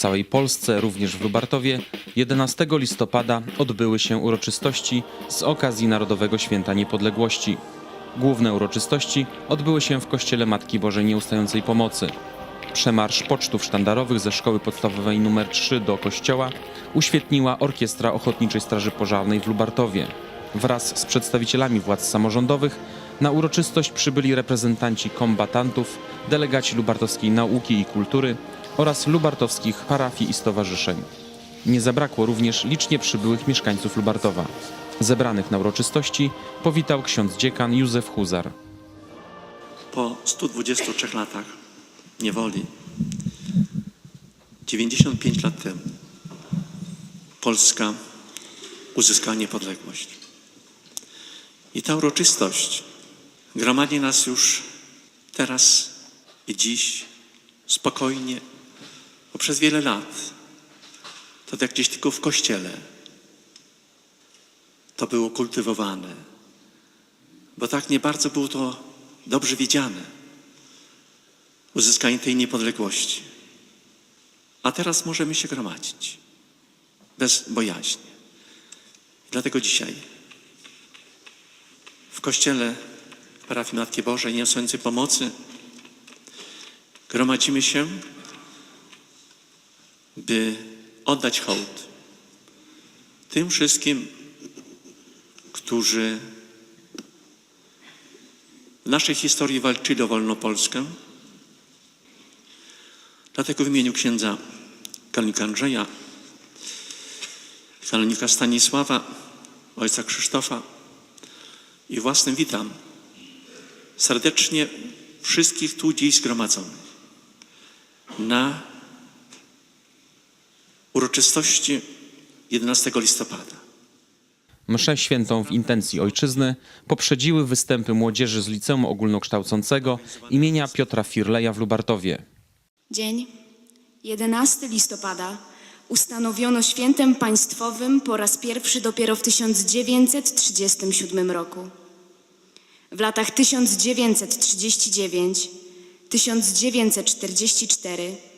Całej Polsce, również w Lubartowie 11 listopada odbyły się uroczystości z okazji Narodowego Święta Niepodległości. Główne uroczystości odbyły się w Kościele Matki Bożej Nieustającej Pomocy. Przemarsz pocztów sztandarowych ze szkoły podstawowej nr 3 do kościoła uświetniła Orkiestra Ochotniczej Straży Pożarnej w Lubartowie. Wraz z przedstawicielami władz samorządowych na uroczystość przybyli reprezentanci kombatantów, delegaci lubartowskiej nauki i kultury oraz lubartowskich parafii i stowarzyszeń. Nie zabrakło również licznie przybyłych mieszkańców Lubartowa. Zebranych na uroczystości powitał ksiądz dziekan Józef Huzar. po 123 latach niewoli, 95 lat temu, Polska uzyskała niepodległość. I ta uroczystość gromadzi nas już teraz i dziś spokojnie, przez wiele lat to tak gdzieś tylko w kościele to było kultywowane, bo tak nie bardzo było to dobrze wiedziane. Uzyskanie tej niepodległości. A teraz możemy się gromadzić bez bojaźni. Dlatego dzisiaj w kościele parafii Matki Bożej Niosącej Pomocy gromadzimy się, by oddać hołd tym wszystkim, którzy w naszej historii walczyli o wolną Polskę. Dlatego w imieniu księdza kanonika Andrzeja, kanonika Stanisława, ojca Krzysztofa i własnym witam serdecznie wszystkich tu dziś zgromadzonych na uroczystości 11 listopada. Mszę świętą w intencji ojczyzny poprzedziły występy młodzieży z Liceum Ogólnokształcącego imienia Piotra Firleja w Lubartowie. Dzień 11 listopada ustanowiono świętem państwowym po raz pierwszy dopiero w 1937 roku. W latach 1939-1944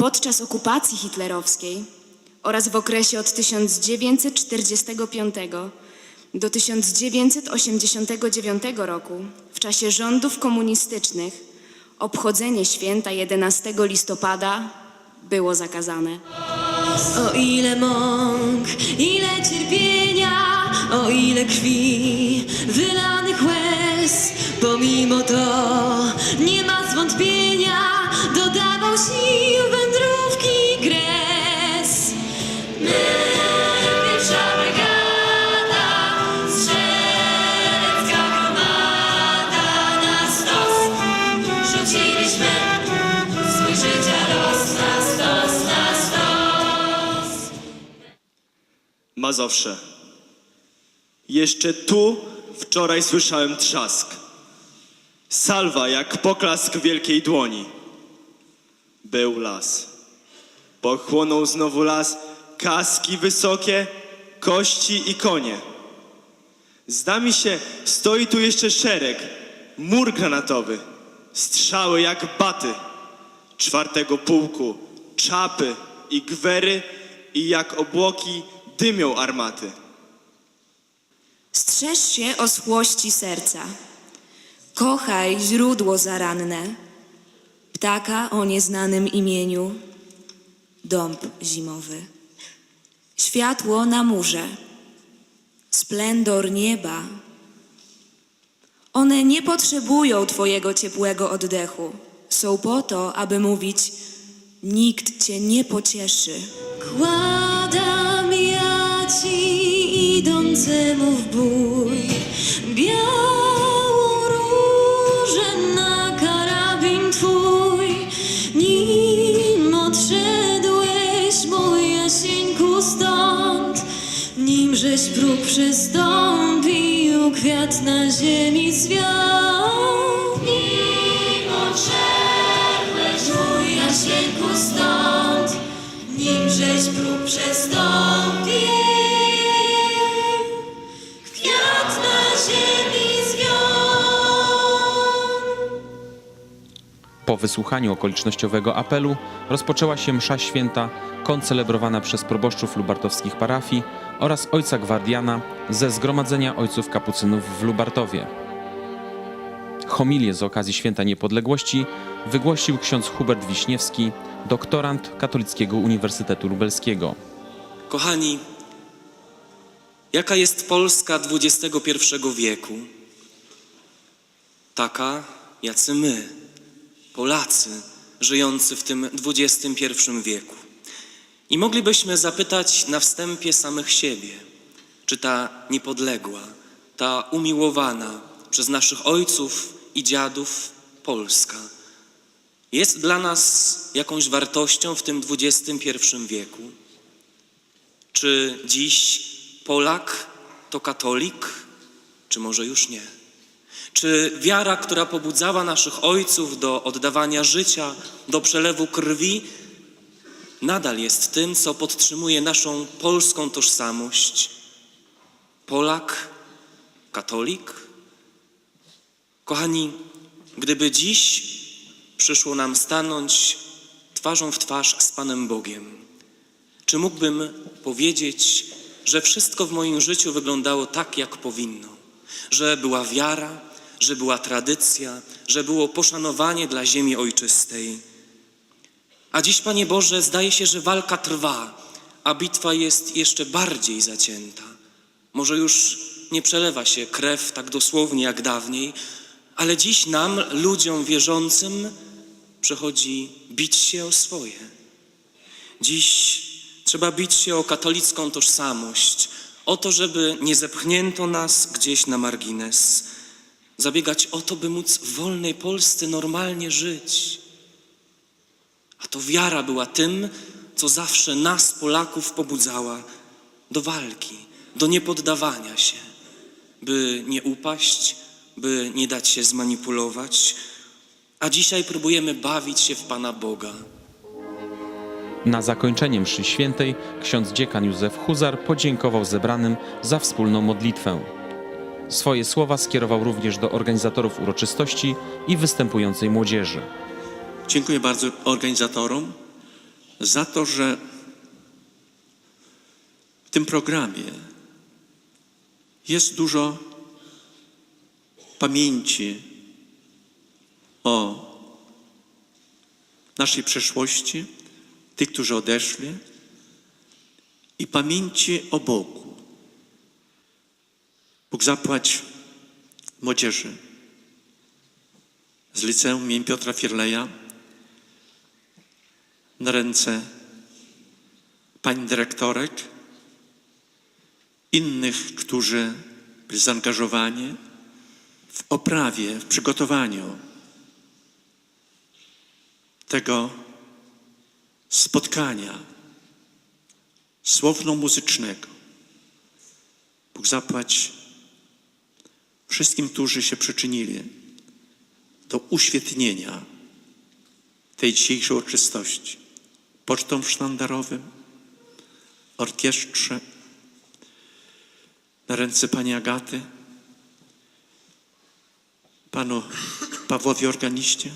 podczas okupacji hitlerowskiej oraz w okresie od 1945 do 1989 roku w czasie rządów komunistycznych obchodzenie święta 11 listopada było zakazane. O ile mąk, ile cierpienia, o ile krwi, wylanych łez, pomimo to nie ma zwątpienia, Mazowsze. Jeszcze tu wczoraj słyszałem trzask. Salwa jak poklask wielkiej dłoni. Był las. Pochłonął znowu las, kaski wysokie, kości i konie. Zda mi się, stoi tu jeszcze szereg, mur granatowy, strzały jak baty, czwartego pułku, czapy i gwery i jak obłoki dymią armaty. Strzeż się oschłości serca. Kochaj źródło zaranne, ptaka o nieznanym imieniu, dąb zimowy. Światło na murze, splendor nieba. One nie potrzebują Twojego ciepłego oddechu. Są po to, aby mówić: Nikt Cię nie pocieszy. Kładam ci idącemu w bój. Białą różę na karabin twój, nim odszedłeś, mój Jasieńku, stąd, nim żeś próg przestąpił, kwiat na ziemi zwiał. Nim odszedłeś, mój Jasieńku, stąd, nim żeś próg przestąpił, Po wysłuchaniu okolicznościowego apelu rozpoczęła się msza święta koncelebrowana przez proboszczów lubartowskich parafii oraz ojca gwardiana ze Zgromadzenia Ojców Kapucynów w Lubartowie. Homilię z okazji Święta Niepodległości wygłosił ksiądz Hubert Wiśniewski, doktorant Katolickiego Uniwersytetu Lubelskiego. Kochani, jaka jest Polska XXI wieku? Taka, jacy my, Polacy, żyjący w tym XXI wieku. I moglibyśmy zapytać na wstępie samych siebie, czy ta niepodległa, ta umiłowana przez naszych ojców i dziadów Polska jest dla nas jakąś wartością w tym XXI wieku? Czy dziś Polak to katolik, czy może już nie? Czy wiara, która pobudzała naszych ojców do oddawania życia, do przelewu krwi, nadal jest tym, co podtrzymuje naszą polską tożsamość? Polak, katolik? Kochani, gdyby dziś przyszło nam stanąć twarzą w twarz z Panem Bogiem, czy mógłbym powiedzieć, że wszystko w moim życiu wyglądało tak, jak powinno? Że była wiara, że była tradycja, że było poszanowanie dla ziemi ojczystej. A dziś, Panie Boże, zdaje się, że walka trwa, a bitwa jest jeszcze bardziej zacięta. Może już nie przelewa się krew tak dosłownie jak dawniej, ale dziś nam, ludziom wierzącym, przychodzi bić się o swoje. Dziś trzeba bić się o katolicką tożsamość, o to, żeby nie zepchnięto nas gdzieś na margines, zabiegać o to, by móc w wolnej Polsce normalnie żyć. A to wiara była tym, co zawsze nas, Polaków, pobudzała do walki, do niepoddawania się, by nie upaść, by nie dać się zmanipulować. A dzisiaj próbujemy bawić się w Pana Boga. Na zakończenie mszy świętej ksiądz dziekan Józef Huzar podziękował zebranym za wspólną modlitwę. Swoje słowa skierował również do organizatorów uroczystości i występującej młodzieży. Dziękuję bardzo organizatorom za to, że w tym programie jest dużo pamięci o naszej przeszłości, tych, którzy odeszli, i pamięci o Bogu. Bóg zapłać młodzieży z liceum im Piotra Firleja na ręce pań dyrektorek, innych, którzy byli zaangażowani w oprawie, w przygotowaniu tego spotkania słowno-muzycznego. Bóg zapłać wszystkim, którzy się przyczynili do uświetnienia tej dzisiejszej uroczystości. Pocztom sztandarowym, orkiestrze, na ręce pani Agaty, panu Pawłowi organiście,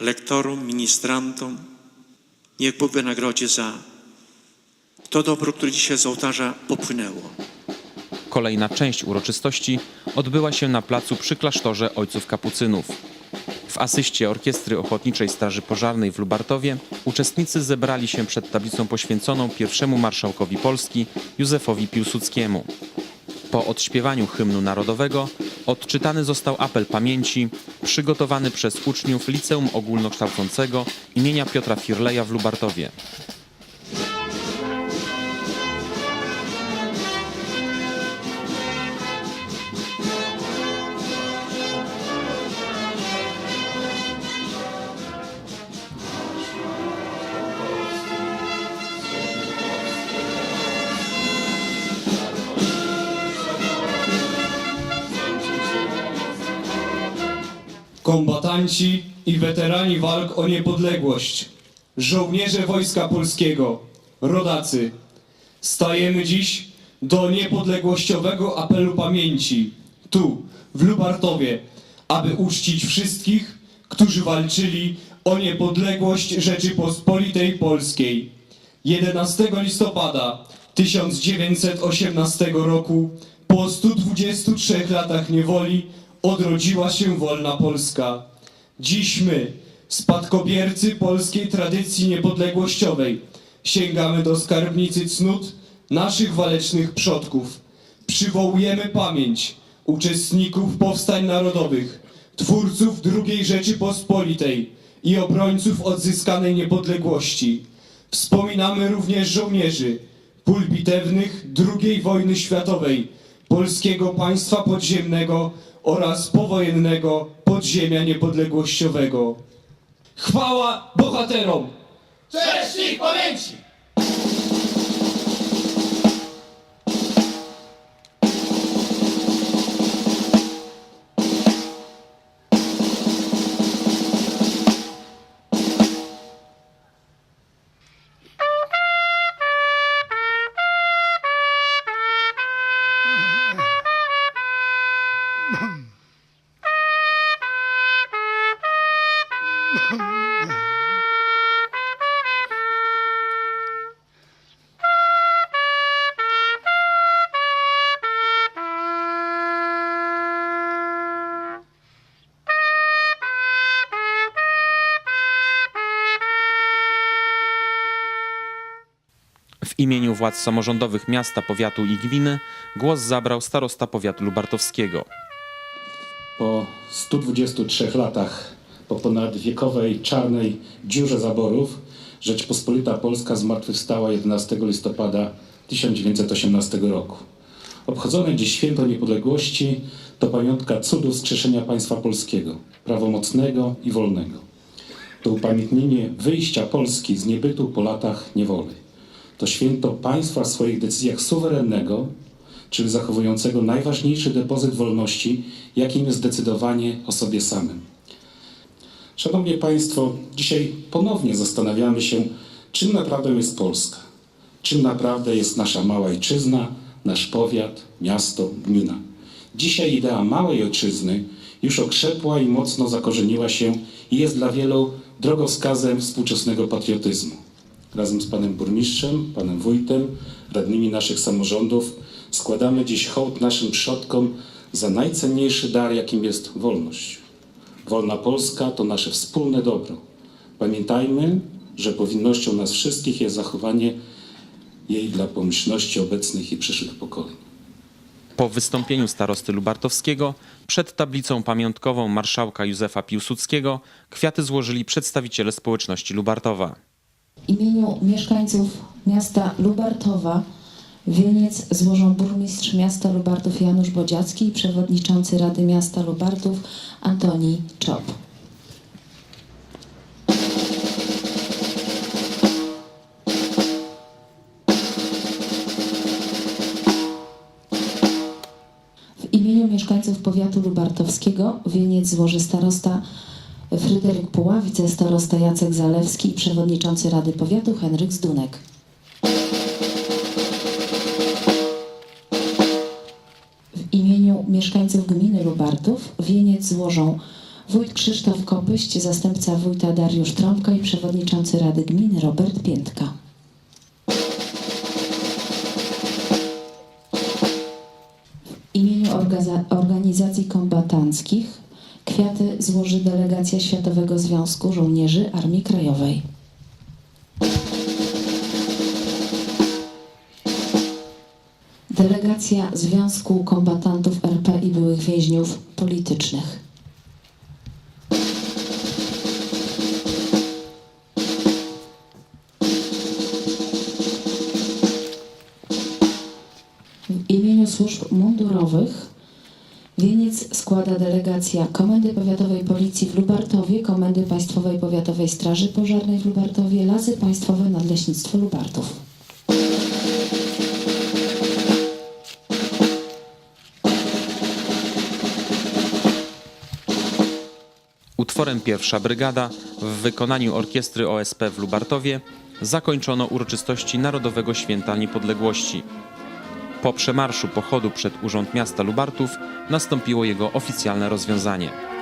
lektorom, ministrantom. Niech Bóg wynagrodzi za to dobro, które dzisiaj z ołtarza popłynęło. Kolejna część uroczystości odbyła się na placu przy klasztorze Ojców Kapucynów. W asyście Orkiestry Ochotniczej Straży Pożarnej w Lubartowie uczestnicy zebrali się przed tablicą poświęconą pierwszemu marszałkowi Polski Józefowi Piłsudskiemu. Po odśpiewaniu hymnu narodowego odczytany został apel pamięci przygotowany przez uczniów Liceum Ogólnokształcącego imienia Piotra Firleja w Lubartowie. Kombatanci i weterani walk o niepodległość, żołnierze Wojska Polskiego, rodacy, stajemy dziś do niepodległościowego apelu pamięci, tu, w Lubartowie, aby uczcić wszystkich, którzy walczyli o niepodległość Rzeczypospolitej Polskiej. 11 listopada 1918 roku, po 123 latach niewoli, odrodziła się wolna Polska. Dziś my, spadkobiercy polskiej tradycji niepodległościowej, sięgamy do skarbnicy cnót naszych walecznych przodków. Przywołujemy pamięć uczestników powstań narodowych, twórców II Rzeczypospolitej i obrońców odzyskanej niepodległości. Wspominamy również żołnierzy pól bitewnych II wojny światowej, polskiego państwa podziemnego oraz powojennego podziemia niepodległościowego. Chwała bohaterom! Cześć ich pamięci! W imieniu władz samorządowych miasta, powiatu i gminy głos zabrał starosta powiatu lubartowskiego. Po 123 latach, po ponadwiekowej czarnej dziurze zaborów, Rzeczpospolita Polska zmartwychwstała 11 listopada 1918 roku. Obchodzone dziś święto niepodległości to pamiątka cudów wskrzeszenia państwa polskiego, prawomocnego i wolnego. To upamiętnienie wyjścia Polski z niebytu po latach niewoli. To święto państwa w swoich decyzjach suwerennego, czyli zachowującego najważniejszy depozyt wolności, jakim jest decydowanie o sobie samym. Szanowni Państwo, dzisiaj ponownie zastanawiamy się, czym naprawdę jest Polska, czym naprawdę jest nasza mała ojczyzna, nasz powiat, miasto, gmina. Dzisiaj idea małej ojczyzny już okrzepła i mocno zakorzeniła się i jest dla wielu drogowskazem współczesnego patriotyzmu. Razem z panem burmistrzem, panem wójtem, radnymi naszych samorządów składamy dziś hołd naszym przodkom za najcenniejszy dar, jakim jest wolność. Wolna Polska to nasze wspólne dobro. Pamiętajmy, że powinnością nas wszystkich jest zachowanie jej dla pomyślności obecnych i przyszłych pokoleń. Po wystąpieniu starosty lubartowskiego przed tablicą pamiątkową marszałka Józefa Piłsudskiego kwiaty złożyli przedstawiciele społeczności Lubartowa. Imieniu mieszkańców miasta Lubartowa wieniec złożą burmistrz miasta Lubartów Janusz Bodziacki i przewodniczący Rady Miasta Lubartów Antoni Czop. W imieniu mieszkańców powiatu lubartowskiego wieniec złoży starosta Fryderyk Puła, wicestarosta Jacek Zalewski i przewodniczący Rady Powiatu Henryk Zdunek. W imieniu mieszkańców gminy Lubartów wieniec złożą wójt Krzysztof Kopyść, zastępca wójta Dariusz Trąbka i przewodniczący Rady Gminy Robert Piętka. W imieniu organizacji kombatanckich kwiaty złoży delegacja Światowego Związku Żołnierzy Armii Krajowej. Delegacja Związku Kombatantów RP i byłych więźniów politycznych. W imieniu służb mundurowych wieniec składa delegacja Komendy Powiatowej Policji w Lubartowie, Komendy Państwowej Powiatowej Straży Pożarnej w Lubartowie, Lasy Państwowe Nadleśnictwo Lubartów. Utworem Pierwsza Brygada w wykonaniu orkiestry OSP w Lubartowie zakończono uroczystości Narodowego Święta Niepodległości. Po przemarszu pochodu przed Urząd Miasta Lubartów nastąpiło jego oficjalne rozwiązanie.